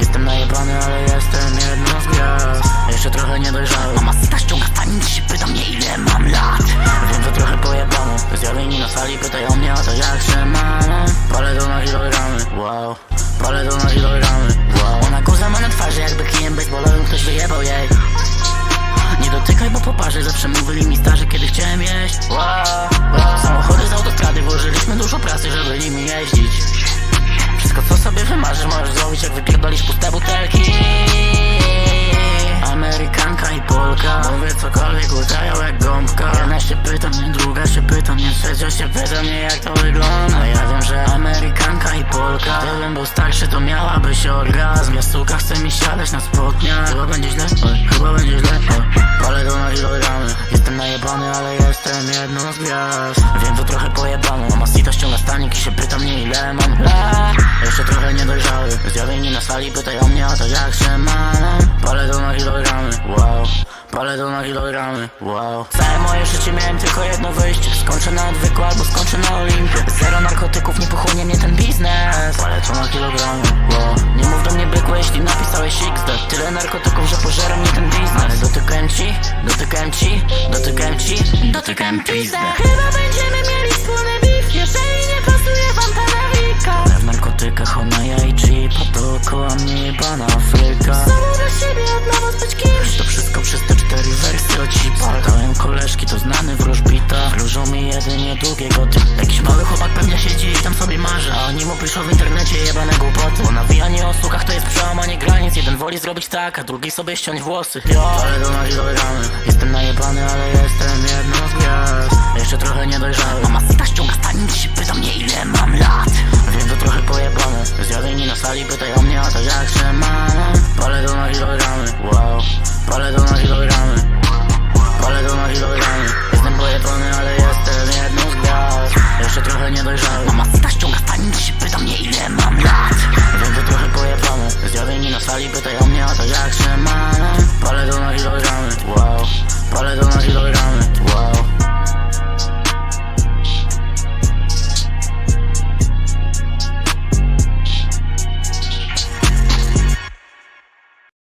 Jestem najebany, ale jestem jedną z gwiazd. Jeszcze trochę niedojrzały. Mama sita ściąga stanik się pyta mnie ile mam lat? Wiem, że trochę pojebane Zjawieni na sali pytają mnie o to jak się mam Palę to na kilogramy, wow. Palę to na kilogramy, wow. Ona kurza ma na twarzy jakby kijem baseballowym ktoś wyjebał jej. Nie dotykaj, bo po parze zawsze mówili mi starzy, kiedy chciałem jeść. Wow, wow. Samochody z autostrady, włożyliśmy dużo pracy, żeby nimi jeździć. Wszystko co sobie wymarzysz, możesz zrobić jak wypierdolisz Trzecia się pyta mnie jak to wygląda. Ja wiem, że Amerykanka i Polka. Gdybym był starszy, to miałabyś orgazm. Ja suka chce mi siadać na spodniach. Chyba będzie źle, chyba będzie źle. Oj. Palę to na kilogramy. Jestem najebany, ale jestem jedną z gwiazd. Wiem, to trochę pojebane. Mama Sita ściąga stanik i się pyta mnie ile mam Jeszcze trochę niedojrzały Zjawieni na sali pytają mnie o to jak się mam Palę to na kilogramy, wow. Całe moje życie miałem tylko jedno wyjście. Skończę na odwyku albo skończę na Olimpie. Zero narkotyków nie pochłonie mnie ten biznes. Palę to na kilogramy, wow. Nie mów do mnie byku, jeśli napisałeś XD Tyle narkotyków, że pożera mnie ten biznes. Ale dotykałem ci, dotykałem ci, dotykałem ci Dotykałem pizdę. Chyba będziemy mieli wspólny beef Jeżeli nie pasuje wam ta nawika W narkotykach ona ja i Jeep A dookoła mnie jebana Afryka. Samo dla siebie od nowa być kimś. To wszystko przez długiego ty. Jakiś mały chłopak pewnie siedzi i tam sobie marzy A oni mu piszą w internecie jebane głupoty. Bo nawijanie o słuchach to jest przełamanie granic. Jeden woli zrobić tak, a drugi sobie ściąć włosy. Ale to na kilogramy Jestem najebany, ale jestem jedną z gwiazd. Jeszcze trochę niedojrzały Mama sita ściąga stanik się pyta mnie ile mam lat. Wiem, to trochę pojebane. Zjawieni na sali pytają mnie o to jak się mam pytanie o to jak na kilogramy, wow. Palę to na kilogramy, wow.